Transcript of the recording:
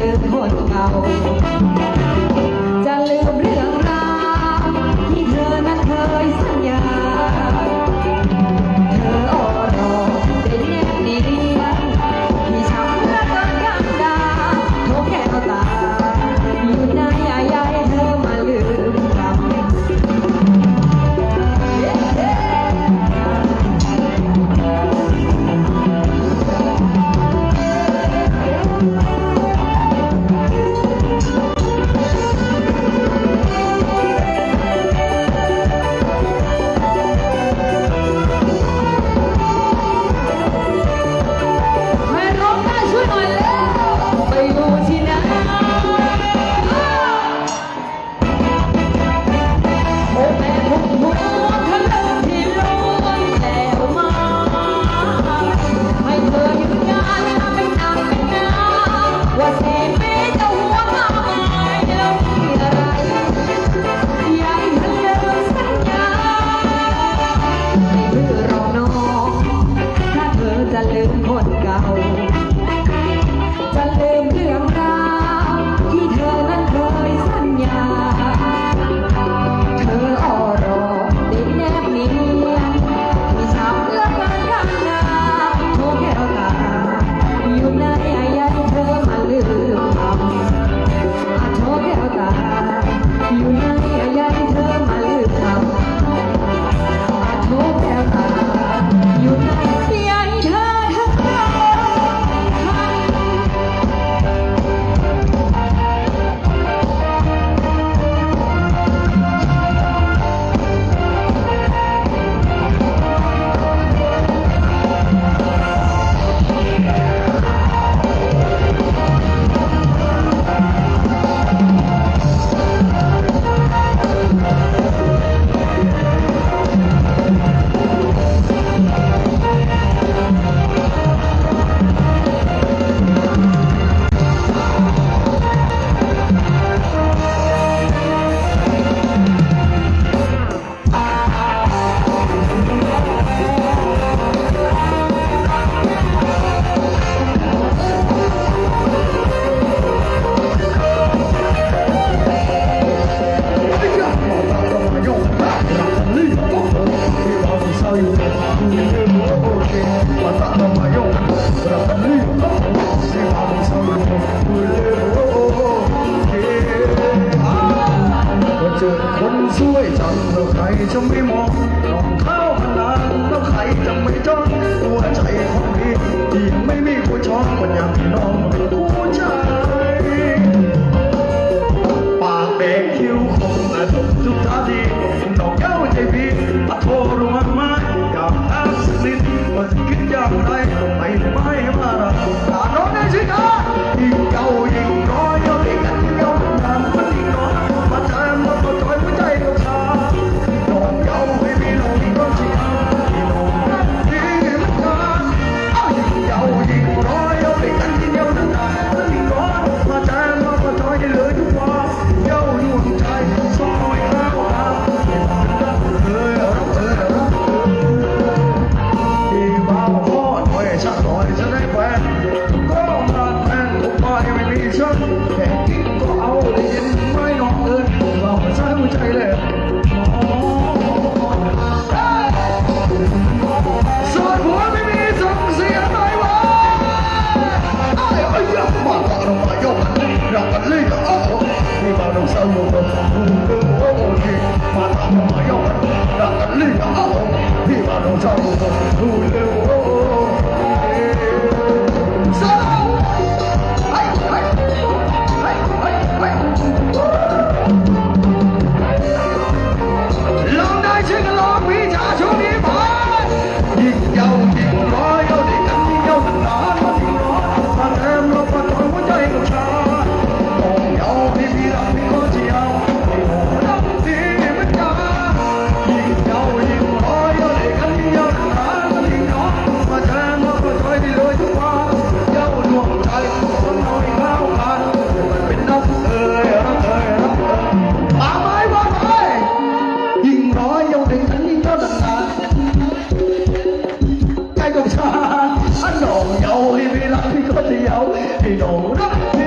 Ik ben จอคนสวยจังแล้วใครจะไม่มองมองเข้าขนานแล้วใครจะไม่จ้องตัวใจของพี่ที่ยังไม่มีผู้ชอบคนอย่างพี่น้องเป็นผู้ชายปากแบกคิ้วคงและทุกทุกท่าทีน้องเก้าใจพี่ปะโทรู้มากมากอยากถามสักนิดว่าจะคิดอย่างไรไม่ไม่มาหรอกตาโดนได้ชิคกี้พายยิ่งเก่ายิ่งร้อย 有了。